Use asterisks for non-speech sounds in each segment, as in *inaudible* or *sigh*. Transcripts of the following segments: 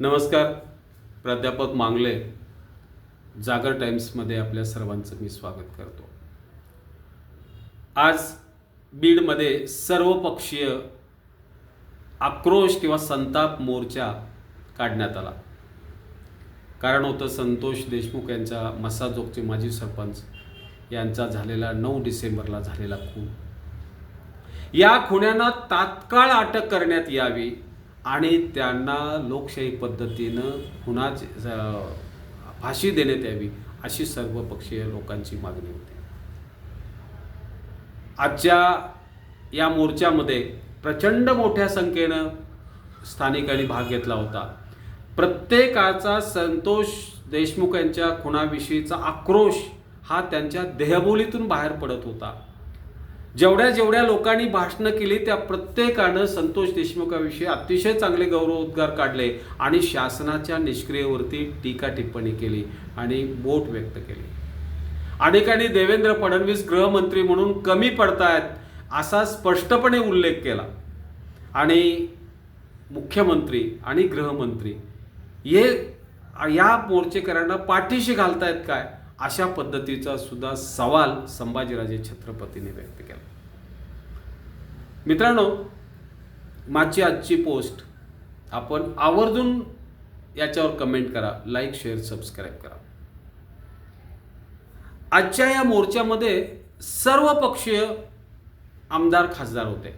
नमस्कार प्राध्यापक मांगले. जागर टाइम्समध्ये आपल्या सर्वांचं मी स्वागत करतो. आज बीडमध्ये सर्वपक्षीय आक्रोश किंवा संताप मोर्चा काढण्यात आला. कारण होतं संतोष देशमुख यांचा मसाजोगचे माजी सरपंच यांचा झालेला नऊ डिसेंबरला झालेला खून. या खुन्यांना तात्काळ अटक करण्यात यावी आणि त्यांना लोकशाही पद्धतीनं खुना फाशी देण्यात यावी अशी सर्वपक्षीय लोकांची मागणी होती. आजच्या या मोर्चामध्ये प्रचंड मोठ्या संख्येनं स्थानिकांनी भाग घेतला होता. प्रत्येकाचा संतोष देशमुख यांच्या खुणाविषयीचा आक्रोश हा त्यांच्या देहबोलीतून बाहेर पडत होता. जेवढ्या जेवढ्या लोकांनी भाषणं केली त्या प्रत्येकानं संतोष देशमुखाविषयी अतिशय चांगले गौरवोद्गार काढले आणि शासनाच्या निष्क्रियेवरती टीका टिप्पणी केली आणि बोट व्यक्त केली. अनेकांनी देवेंद्र फडणवीस गृहमंत्री म्हणून कमी पडतायत असा स्पष्टपणे उल्लेख केला. आणि मुख्यमंत्री आणि गृहमंत्री हे या मोर्चेकऱ्यांना पाठीशी घालतायत काय? अशा पद्धतीचा सुद्धा सवाल संभाजीराजे छत्रपतीने व्यक्त केला. मित्रांनो माझी आजची पोस्ट आपण आवर्जून याच्यावर कमेंट करा लाईक शेअर सबस्क्राईब करा. आजच्या या मोर्चामध्ये सर्व पक्षीय आमदार खासदार होते.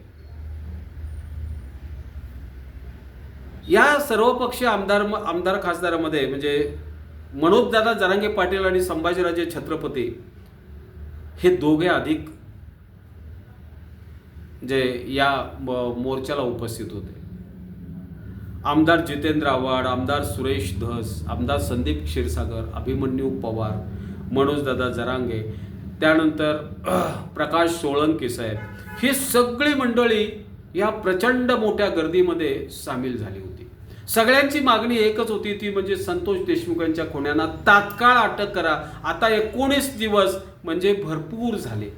या सर्व पक्षीय आमदार आमदार खासदारामध्ये म्हणजे मनोजदादा जरांगे पाटील आणि संभाजीराजे छत्रपती हे दोघे अधिक जे या मोर्चाला उपस्थित होते. आमदार जितेंद्र आव्हाड आमदार सुरेश धस आमदार संदीप क्षीरसागर अभिमन्यू पवार मनोजदादा जरांगे त्यानंतर *clears throat* प्रकाश सोळंके साहेब ही सगळी मंडळी या प्रचंड मोठ्या गर्दीमध्ये सामील झाली होती. सगळ्यांची मागणी एकच होती ती म्हणजे संतोष देशमुख यांच्या खुन्यांना तात्काळ अटक करा. आता एकोणीस दिवस म्हणजे भरपूर झाले.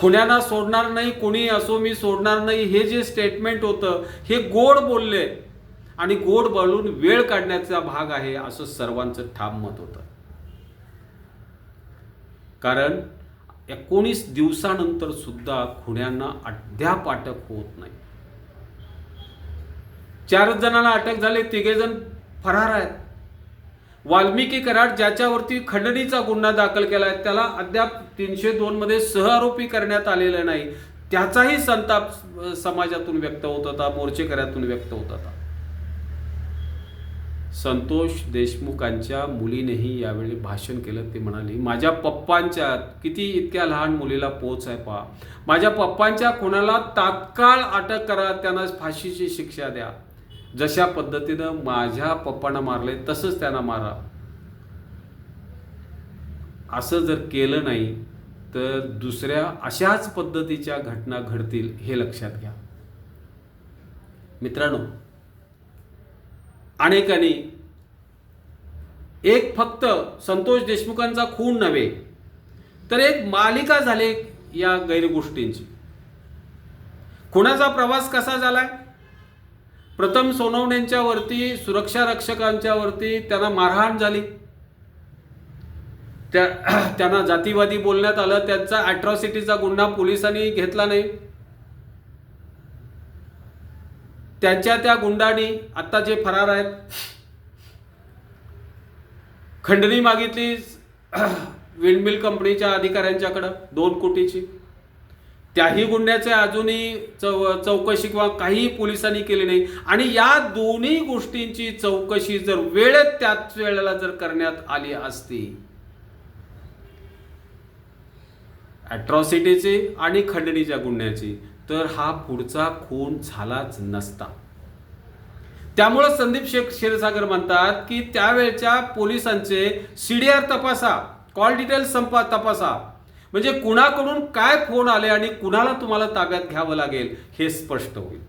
खुन्यांना सोडणार नाही कोणी असो मी सोडणार नाही हे जे स्टेटमेंट होतं हे गोड बोलले. आणि गोड बोलून वेळ काढण्याचा भाग आहे असं सर्वांचं ठाम मत होतं. कारण एकोणीस दिवसानंतर सुद्धा खुण्यांना अद्याप अटक होत नाही. चारच जणांना अटक झाले तिघे जण फरार आहेत. वाल्मिकी कराड ज्याच्यावरती खंडणीचा गुन्हा दाखल केला आहे त्याला अद्याप तीनशे दोनमध्ये सहआरोपी करण्यात आलेला नाही. त्याचाही संताप समाजातून व्यक्त होत होता मोर्चेकऱ्यातून व्यक्त होत होता. संतोष देशमुखांच्या मुलीनेही यावेळी भाषण केलं ते म्हणाले माझ्या पप्पांच्या किती इतक्या लहान मुलीला पोच आहे पहा. माझ्या पप्पांच्या खुणाला तात्काळ अटक करा त्यांना फाशीची शिक्षा द्या. जशा पद्धतीनं माझ्या पप्पांना मारले तसंच त्यांना मारा. असं जर केलं नाही तर दुसऱ्या अशाच पद्धतीच्या घटना घडतील हे लक्षात घ्या. मित्रांनो अनेकांनी एक फक्त संतोष देशमुखांचा खून नव्हे तर एक मालिका झाली या गैरगोष्टींची. खुनाचा प्रवास कसा झालाय? प्रथम सोनवण्यांच्या वरती सुरक्षा रक्षकांच्या वरती त्यांना मारहाण झाली. त्या *clears throat* त्यांना जातीवादी बोलण्यात आलं. त्यांचा अट्रॉसिटीचा गुन्हा पोलिसांनी घेतला नाही. त्यांच्या त्या गुंडांनी आता जे फरार आहेत खंडणी मागितली *clears throat* विंडमिल कंपनीच्या अधिकाऱ्यांच्याकडं दोन कोटीची. त्याही गुन्ह्याचे अजूनही चौ चौकशी किंवा काहीही पोलिसांनी केली नाही. आणि या दोन्ही गोष्टींची चौकशी जर वेळेत त्याच वेळेला जर करण्यात आली असती अट्रॉसिटीची आणि खंडणीच्या गुन्ह्याची तर हा पुढचा खून झालाच नसता. त्यामुळं संदीप शेख क्षीरसागर म्हणतात की त्यावेळच्या पोलिसांचे सीडीआर तपासा कॉल डिटेल संपा तपासा. म्हणजे कुणाकडून काय फोन आले आणि कुणाला तुम्हाला ताब्यात घ्यावं लागेल हे स्पष्ट होईल.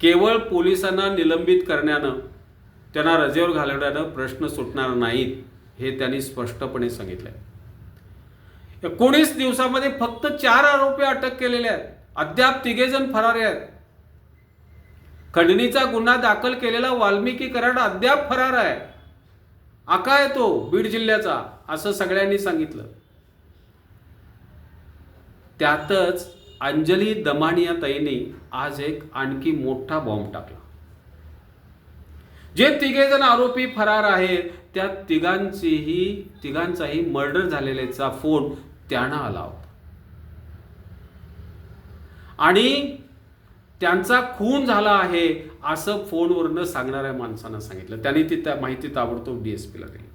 केवळ पोलिसांना निलंबित करण्यानं त्यांना रजेवर घालवण्यानं प्रश्न सुटणार नाहीत हे त्यांनी स्पष्टपणे सांगितलंय. एकोणीस दिवसामध्ये फक्त चार आरोपी अटक केलेले आहेत. अद्याप तिघे जण फरार आहेत. खंडणीचा गुन्हा दाखल केलेला वाल्मिकी कराड अद्याप फरार आहे. आका येतो बीड जिल्ह्याचा असं सगळ्यांनी सांगितलं. त्यातच अंजली दमानिया ताईने आज एक आणखी मोठा बॉम्ब टाकला. जे तिघे जण आरोपी फरार आहेत त्या तिघांचीही तिघांचाही मर्डर झालेल्याचा फोन त्यांना आला होता. आणि त्यांचा खून झाला आहे असं फोनवरनं सांगणाऱ्या माणसानं सांगितलं. त्यांनी ती त्या माहिती ताबडतोब डीएसपीला दिली.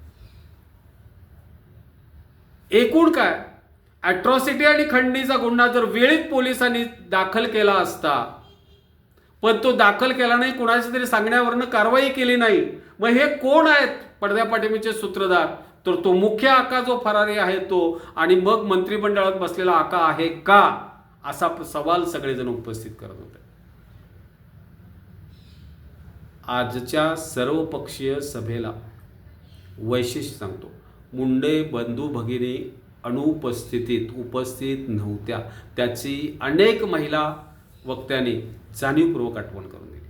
एकूण काय? अॅट्रॉसिटी आणि खंडणीचा गुन्हा जर वेळीत पोलिसांनी दाखल केला असता पण तो दाखल केला नाही कुणाच्या तरी सांगण्यावरनं कारवाई केली नाही मग हे कोण आहेत पडद्या पाठिंबीचे सूत्रधार? तर तो मुख्य आका जो फरारी आहे तो आणि मग मंत्रिमंडळात बसलेला आका आहे का? असा सवाल सगळेजण उपस्थित करत होते. आजच्या सर्वपक्षीय सभेला वैशिष्ट्य सांगतो. मुंडे बंधू भगिनी अनुपस्थितीत उपस्थित नव्हत्या. त्याची अनेक महिला वक्त्यांनी जाणीवपूर्वक आठवण करून दिली.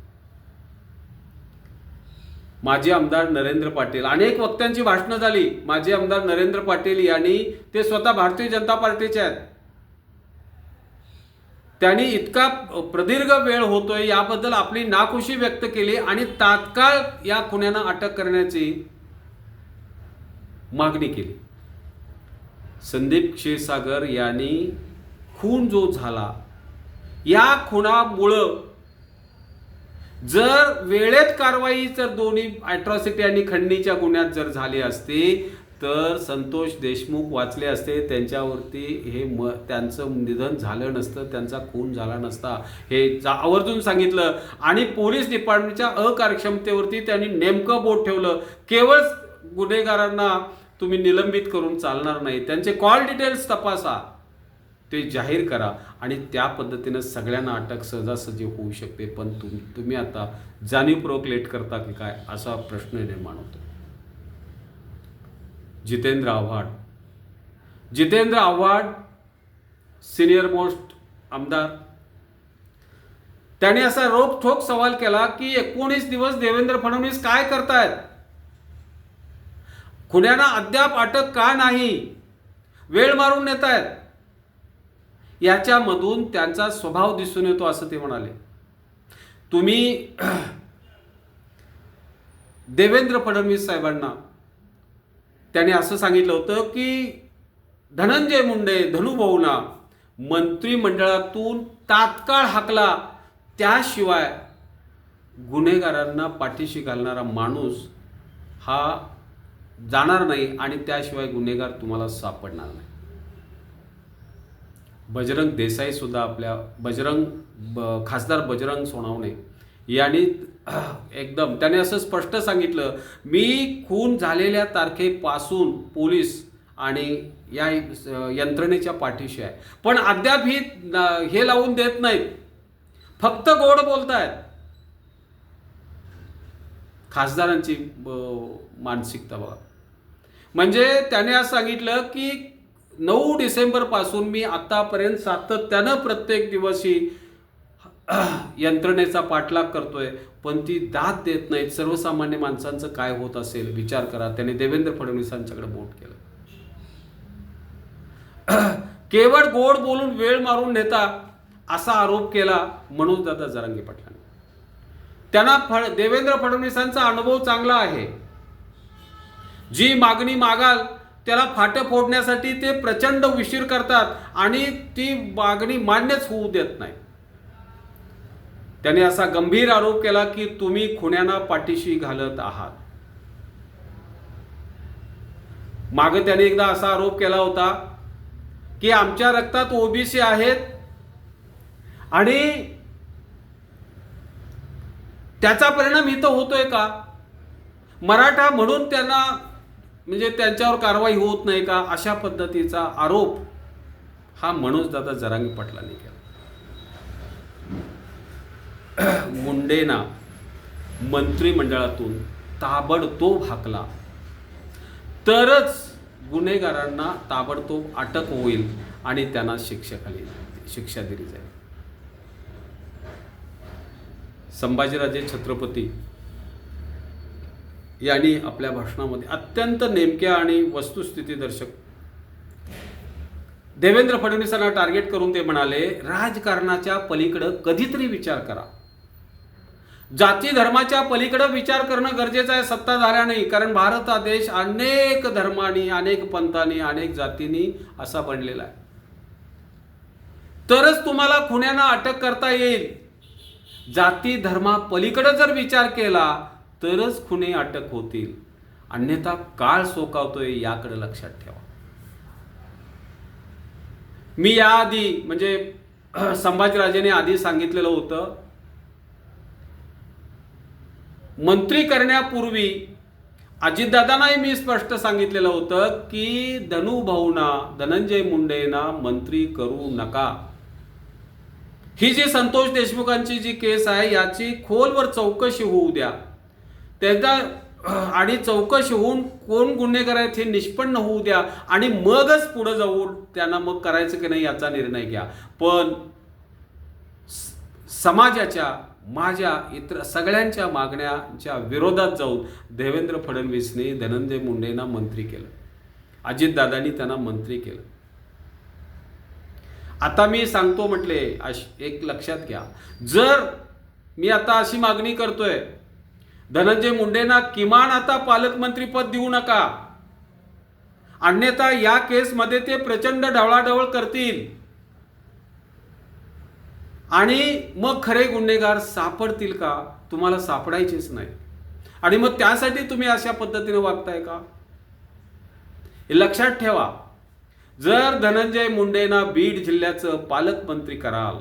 माजी आमदार नरेंद्र पाटील अनेक वक्त्यांची भाषणं झाली. माजी आमदार नरेंद्र पाटील यांनी ते स्वतः भारतीय जनता पार्टीचे आहेत. त्यांनी इतका प्रदीर्घ वेळ होतोय याबद्दल आपली नाखुशी व्यक्त केली आणि तात्काळ या खुन्यांना अटक करण्याची मागणी केली. संदीप क्षीरसागर यांनी खून जो झाला या खुनामुळं जर वेळेत कारवाई जर दोन्ही अॅट्रॉसिटी आणि खंडणीच्या गुन्ह्यात जर झाली असती तर संतोष देशमुख वाचले असते त्यांच्यावरती हे म त्यांचं निधन झालं नसतं त्यांचा खून झाला नसता हे जा आवर्जून सांगितलं. आणि पोलीस डिपार्टमेंटच्या अकार्यक्षमतेवरती त्यांनी नेमकं बोट ठेवलं. केवळ गुन्हेगारांना तुम्ही निलंबित करून चालणार नाही. त्यांचे कॉल डिटेल्स तपासा. ते जाहीर करा. आणि त्या पद्धतीनं सगळ्यांना अटक सहजासहजी होऊ शकते. पण तुम्ही तुम्ही आता जाणीवपूर्वक लेट करता की काय असा प्रश्न निर्माण होतो. जितेंद्र आव्हाड. जितेंद्र आव्हाड सिनियर मोस्ट आमदार. त्याने असा रोखोक सवाल केला की एकोणीस दिवस देवेंद्र फडणवीस काय करतायत? खुन्यांना अद्याप अटक का नाही? वेळ मारून नेत आहेत याच्यामधून त्यांचा स्वभाव दिसून येतो असं ते म्हणाले. तुम्ही *clears throat* देवेंद्र फडणवीस साहेबांना त्याने असं सांगितलं होतं की धनंजय मुंडे धनुभाऊना मंत्रिमंडळातून तात्काळ हाकला. त्याशिवाय गुन्हेगारांना पाठीशी घालणारा माणूस हा जाणार नाही आणि त्याशिवाय गुन्हेगार तुम्हाला सापडणार नाही. बजरंग देसाई सुद्धा आपल्या बजरंग ब खासदार बजरंग सोनावणे यांनी एकदम. त्याने असं स्पष्ट सांगितलं मी खून झालेल्या तारखेपासून पोलीस आणि या यंत्रणेच्या पाठीशी आहे. पण अद्याप ही हे लावून देत नाहीत. फक्त गोड बोलतायत. खासदारांची ब- मानसिकता बघा. म्हणजे त्याने आज सांगितलं की नऊ डिसेंबरपासून मी आतापर्यंत सातत्यानं प्रत्येक दिवशी *clears throat* यंत्रणेचा पाठलाग करतोय पण ती दाद देत नाहीत. सर्वसामान्य माणसांचं काय होत असेल विचार करा. त्याने देवेंद्र फडणवीसांच्याकडे बोट केलं. *clears throat* केवळ गोड बोलून वेळ मारून नेता असा आरोप केला म्हणून दादा जरांगे पाटलांनी. त्यांना फड देवेंद्र फडणवीसांचा अनुभव चांगला आहे. जी मागणी मागाल त्याला फाटं फोडण्यासाठी ते प्रचंड उशीर करतात आणि ती मागणी मान्यच होऊ देत नाही. त्याने असा गंभीर आरोप केला की तुम्ही खुण्यांना पाठीशी घालत आहात. माग त्याने एकदा असा आरोप केला होता की आमच्या रक्तात ओबीसी आहेत आणि त्याचा परिणाम इथं होतोय का? मराठा म्हणून त्यांना म्हणजे त्यांच्यावर कारवाई होत नाही का? अशा पद्धतीचा आरोप हा मनोज दादा जरांगी पाटलांनी केला. मुंडेना मंत्रिमंडळातून ताबडतोब हाकला. तरच गुन्हेगारांना ताबडतोब अटक होईल आणि त्यांना शिक्षा खाली शिक्षा दिली जाईल. संभाजीराजे छत्रपती यांनी आपल्या भाषणामध्ये अत्यंत नेमक्या आणि वस्तुस्थितीदर्शक देवेंद्र फडणवीसांना टार्गेट करून ते म्हणाले राजकारणाच्या पलीकडं कधीतरी विचार करा. जाती धर्माच्या पलीकडं विचार करणं गरजेचं आहे सत्ताधाऱ्याने कारण भारत हा देश अनेक धर्मांनी अनेक पंथांनी अनेक जातींनी असा बनलेला आहे. तरच तुम्हाला खुन्यांना अटक करता येईल. जाती धर्मा पलीकडे जर विचार केला तरच खुने अटक होतील. अन्यथा काळ सोकावतोय याकडे लक्षात ठेवा. मी याआधी म्हणजे *clears throat* संभाजीराजेने आधी सांगितलेलं होतं मंत्री करण्यापूर्वी अजितदादांनाही मी स्पष्ट सांगितलेलं होतं की धनुभाऊना धनंजय मुंडेना मंत्री करू नका. ही जी संतोष देशमुखांची जी केस आहे याची खोलवर चौकशी होऊ द्या. त्याचा आणि चौकशी होऊन कोण गुन्हेगार आहेत हे निष्पन्न होऊ द्या आणि मगच पुढे जाऊन त्यांना मग करायचं की नाही याचा निर्णय घ्या. पण समाजाच्या माझ्या इतर सगळ्यांच्या मागण्यांच्या विरोधात जाऊन देवेंद्र फडणवीसने धनंजय मुंडेंना मंत्री केलं. अजितदादांनी त्यांना मंत्री केलं. आता मी सांगतो म्हटले अश- एक लक्षात घ्या. जर मी आता अशी मागणी करतोय धनंजय मुंडेंना किमान आता पालकमंत्री पद देऊ नका. अन्यथा या केसमध्ये ते प्रचंड ढवळाढवळ करतील. आणि मग खरे गुन्हेगार सापडतील का? तुम्हाला सापडायचेच नाही. आणि मग त्यासाठी तुम्ही अशा पद्धतीने वागताय का? हे लक्षात ठेवा. जर धनंजय मुंडेंना बीड जिल्ह्याचं पालकमंत्री कराल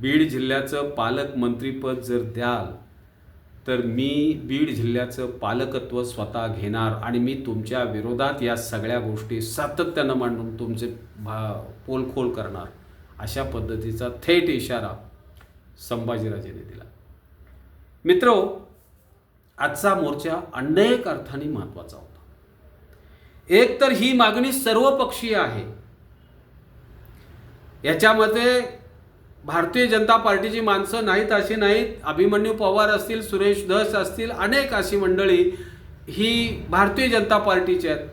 बीड जिल्ह्याचं पालकमंत्रीपद जर द्याल तर मी बीड जिल्ह्याचं पालकत्व स्वतः घेणार आणि मी तुमच्या विरोधात या सगळ्या गोष्टी सातत्यानं मांडून तुमचे भा पोलखोल करणार. अशा पद्धतीचा थेट इशारा संभाजीराजेने दिला. मित्र हो, आजचा मोर्चा अनेक अर्थाने महत्त्वाचा होता. एक तर ही मागणी सर्वपक्षीय आहे. याच्यामध्ये भारतीय जनता पार्टीची माणसं नाहीत अशी नाहीत अभिमन्यू पवार असतील सुरेश धस असतील अनेक अशी मंडळी ही भारतीय जनता पार्टीची आहेत.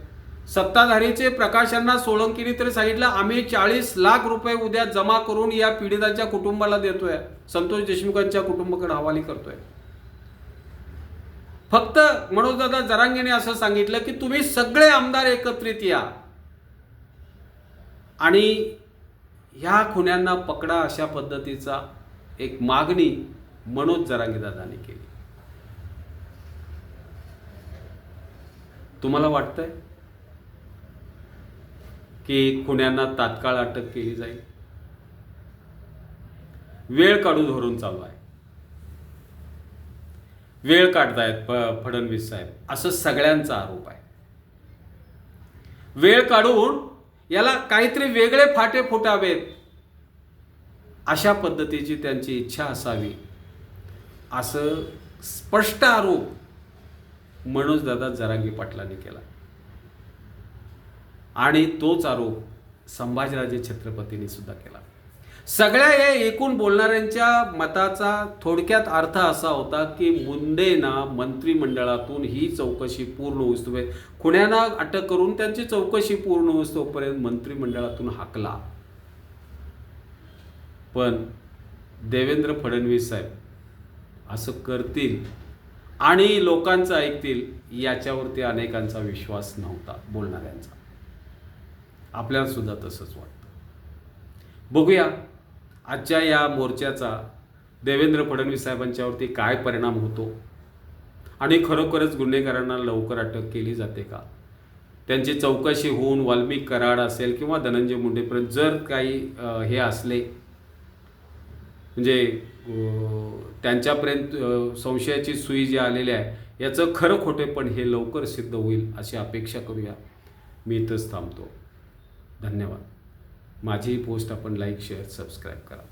सत्ताधारीचे प्रकाशांना सोळंकीने तरी सांगितलं आम्ही चाळीस लाख रुपये उद्या जमा करून या पीडितांच्या कुटुंबाला देतोय. संतोष देशमुखांच्या कुटुंबाकडे हवाली करतोय. फक्त मनोजदादा जरांगेने असं सांगितलं की तुम्ही सगळे आमदार एकत्रित या. आणि ह्या खुन्यांना पकडा अशा पद्धतीचा एक मागणी मनोज जरांगेदादांनी केली. तुम्हाला वाटतंय? की खुण्यांना तात्काळ अटक केली जाईल. वेळ काढू धरून चालू आहे. वेळ काढतायत फ- फडणवीस साहेब. असं सगळ्यांचा आरोप आहे. वेळ काढून याला काहीतरी वेगळे फाटे फुटावेत अशा पद्धतीची त्यांची इच्छा असावी. असं स्पष्ट आरोप मनोजदादा जरांगी पाटलांनी केला. आणि तोच आरोप संभाजीराजे छत्रपतींनी सुद्धा केला. सगळ्या या एकूण बोलणाऱ्यांच्या मताचा थोडक्यात अर्थ असा होता की मुंडेना मंत्रिमंडळातून ही चौकशी पूर्ण होईस्तोपर्यंत खुण्यांना अटक करून त्यांची चौकशी पूर्ण होईस्तोपर्यंत मंत्रिमंडळातून हाकला. पण देवेंद्र फडणवीस साहेब असं करतील आणि लोकांचं ऐकतील याच्यावरती अनेकांचा विश्वास नव्हता बोलणाऱ्यांचा. आपल्यालासुद्धा तसंच वाटतं. बघूया आजच्या या मोर्चाचा देवेंद्र फडणवीस साहेबांच्यावरती काय परिणाम होतो? आणि खरोखरच गुन्हेगारांना लवकर अटक केली जाते का? त्यांची चौकशी होऊन वाल्मिक कराड असेल किंवा धनंजय मुंडेपर्यंत जर काही हे असले म्हणजे त्यांच्यापर्यंत संशयाची सुई जी आलेली आहे याचं खरं खोटे पण हे लवकर सिद्ध होईल अशी अपेक्षा करूया. मी इथंच थांबतो. धन्यवाद. माझी पोस्ट आपण लाईक शेअर सबस्क्राईब करा.